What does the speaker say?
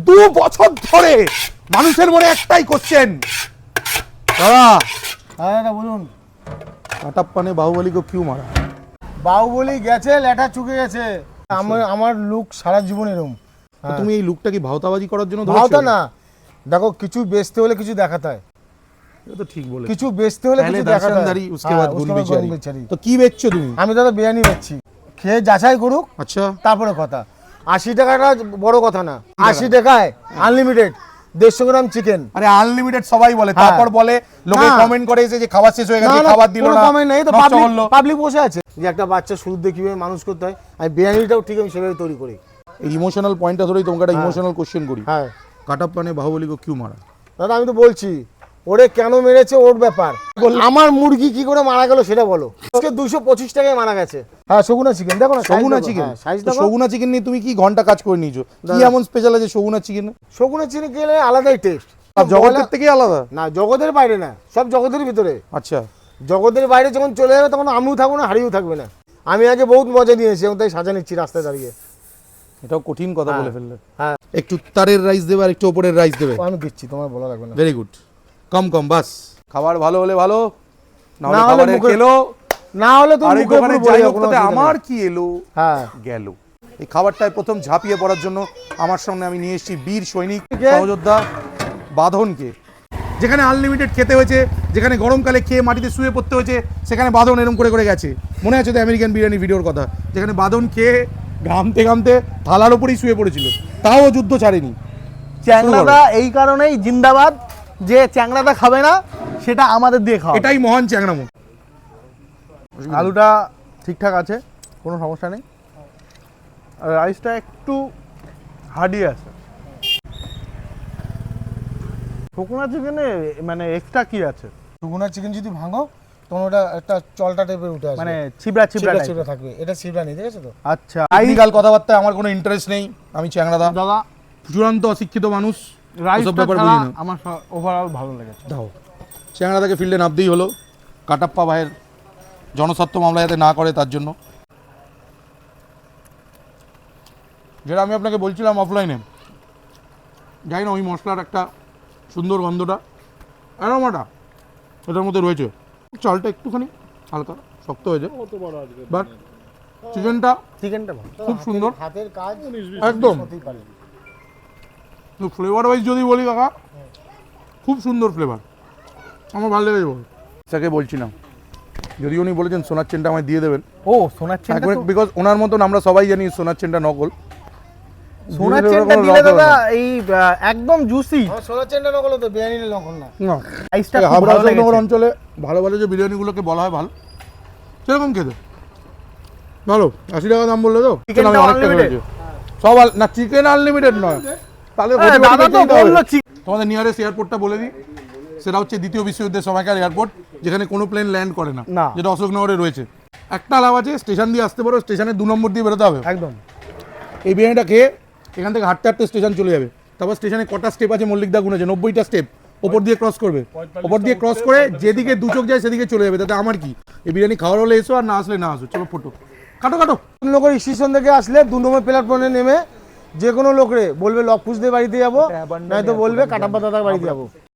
দু বছর ধরে মানুষের মনে একটাই কোশ্চেন দাদা হ্যাঁ দাদা বলুন কাটাপ্পানে বাহুবলীকে কিউ মারা বাহুবলি গেছে ল্যাটা চুকে গেছে আমার আমার লুক সারা জীবন এরম তো তুমি এই লুকটা কি ভাওতাবাজি করার জন্য ধরেছো? ভাওতা না দেখো কিছু বেচতে হলে কিছু দেখাতে হয় এটা তো ঠিক বলে কিছু বেচতে হলে पहले কিছু দেখাতে হয় दर्शनदारी उसके হ্যাঁ, बाद उसके गुण बाद बिचारी गुण बिचारी। তো কি বেচছো তুমি আমি দাদা বিরিয়ানি বেচছি খেয়ে যাচাই করুক আচ্ছা তারপরে কথা আশি টাকাটা বড় কথা না। আশি টাকায় আনলিমিটেড দেড়শো গ্রাম চিকেন আরে আনলিমিটেড সবাই বলে হ্যাঁ। তারপর বলে লোকে কমেন্ট করে এসে যে খাবার শেষ হয়ে গেছে খাবার দিল না কমেন্ট নেই তো পাবলিক বসে আছে। যে একটা বাচ্চা শুরুতে কীভাবে মানুষ করতে হয় আমি বিরিয়ানিটাও ঠিক আমি সেভাবে তৈরি করি। ইমোশনাল পয়েন্টটা ধরেই তোমাকে একটা ইমোশনাল কোশ্চেন করি। হ্যাঁ। কাটাপ্পানে বাহুবলীকে কিউ মারা? দাদা আমি তো বলছি ওরে কেন মেরেছে ওর ব্যাপার? আমার মুরগি কি করে মারা গেল সেটা বলো। আজকে দুশো পঁচিশ টাকায় মারা গেছে। হ্যাঁ সগুনা চিকেন দেখো না সগুনা চিকেন সগুনা চিকেন নিয়ে তুমি কি ঘণ্টা কাজ করে নিয়েছো? কি এমন স্পেশাল আছে সগুনা চিকেন সগুনা চিকেন গেলে আলাদাই টেস্ট জগতের থেকে আলাদা? না জগতের বাইরে না সব জগতের ভিতরে। আচ্ছা। জগতের বাইরে যখন চলে যাবে তখন আমিও থাকব না হারিয়েও থাকবে না। আমি আগে বহুত মজা নিয়েছি এবং তাই সাজা নিচ্ছি রাস্তায় দাঁড়িয়ে। এটাও কঠিন কথা বলে ফেললে। হ্যাঁ। একটু তারের রাইস দেবে আর একটু ওপরের রাইস দেবে। আমি দিচ্ছি তোমার বলা লাগবে না। ভেরি গুড কম কম বাস। খাবার ভালো হলে ভালো না হলে খাবারের খেলো। না হলে এই মুখে পুরো যাই বলে হোক তাতে আমার কি এলো? হ্যাঁ। গেল। এই খাবারটায় প্রথম ঝাঁপিয়ে পড়ার জন্য আমার সামনে আমি নিয়ে এসেছি বীর সৈনিক কে? সহযোদ্ধা বাঁধনকে। যেখানে আনলিমিটেড খেতে হয়েছে যেখানে গরমকালে খেয়ে মাটিতে শুয়ে পড়তে হয়েছে সেখানে বাঁধন এরম করে করে গেছে। মনে আছে তো আমেরিকান বিরিয়ানি ভিডিওর কথা? যেখানে বাঁধন খেয়ে ঘামতে ঘামতে থালার ওপরেই শুয়ে পড়েছিল। তাও যুদ্ধ ছাড়েনি। চ্যাংড়াদা এই কারণেই জিন্দাবাদ। যে চ্যাংড়াটা খাবে না সেটা আমাদের দিয়ে খাওয়া এটাই মহান চ্যাংরামো আলুটা ঠিকঠাক আছে কোনো সমস্যা নেই। আর রাইসটা একটু হার্ডি আছে। শুকনা চিকেনে মানে এক্সট্রা কি আছে? সগুনা চিকেন যদি ভাঙো তখন ওটা একটা চলটা টাইপের উঠে আসবে। মানে ছিবড়া ছিবড়া চিবড়া চিবড়া থাকবে। এটা চিবড়া নেই দেখেছ তো? আচ্ছা। টেকনিক্যাল কথাবার্তায় আমার কোনো ইন্টারেস্ট নেই আমি চ্যাংরাদা দাদা। চূড়ান্ত অশিক্ষিত মানুষ। রাইসটা ব্যাপার ছাড়া বুঝি আমার ওভারঅল ভালো লেগেছে। দাও। চ্যাংরাদাকে ফিল্ডে নামতেই হলো। কাটাপ্পা ভাইয়ের জনস্বার্থ মামলা যাতে না করে তার জন্য। যেটা আমি আপনাকে বলছিলাম অফলাইনে যাই না ওই মশলার একটা সুন্দর গন্ধটা। অ্যারোমাটা এটার মধ্যে রয়েছে। চালটা একটুখানি হালকা শক্ত হয়েছে বাট চিকেনটা চিকেনটা খুব সুন্দর। হাতের কাজ একদম। পারে ফ্লেভার ওয়াইজ যদি বলি কাকা খুব সুন্দর ফ্লেভার আমার ভালো লেগেছে বল তাকে বলছি না যদি উনি বলেছেন সোনার চেনটা আমায় দিয়ে দেবেন। ও সোনার চেনটা তো- বিকজ ওনার মতন আমরা সবাই জানি সোনার চেনটা নকল। সোনার চেনটা দিলে দাদা এই একদম জুসি সোনার চেনটা নকল তো বিরিয়ানি নকল না। না হাবড়া অঞ্চলে ভালো ভালো যে বিরিয়ানিগুলোকে বলা হয় ভালো সেরকম খেতে। ভালো আশি টাকা দাম বললে তো। সব আল- না চিকেন আনলিমিটেড নয়। তাহলে ঘটি বাটি দাদা তো বলল তোমাদের নিয়ারেস্ট এয়ারপোর্টটা বলে দিই। সেটা হচ্ছে দ্বিতীয় বিশ্বযুদ্ধের সময়কার এয়ারপোর্ট যেখানে কোনো প্লেন ল্যান্ড করে না। যেটা অশোকনগরে রয়েছে। একটা লাভ আছে স্টেশন দিয়ে আসতে পারো স্টেশনের দু নম্বর দিয়ে বেরোতে হবে। একদম। এই বিরিয়ানিটা খেয়ে এখান থেকে হাঁটতে হাঁটতে স্টেশন চলে যাবে। তারপর স্টেশনে কটা স্টেপ আছে মল্লিকদা গুনেছে নব্বইটা স্টেপ ওপর দিয়ে ক্রস করবে। ওপর দিয়ে ক্রস করে যেদিকে দু চোখ যায় সেদিকে চলে যাবে। তাতে আমার কি? এই বিরিয়ানি খাওয়ার হলে এসো আর না আসলে না আসো। চলো ফটো। কাটো কাটো। লোকের স্টেশন থেকে আসলে দু নম্বর প্ল্যাটফর্মে নেমে যে কোনো লোকরে বলবে লক পুষদের বাড়িতে যাব নয়তো বলবে কাটাপ্পা দাদার বাড়িতে যাব।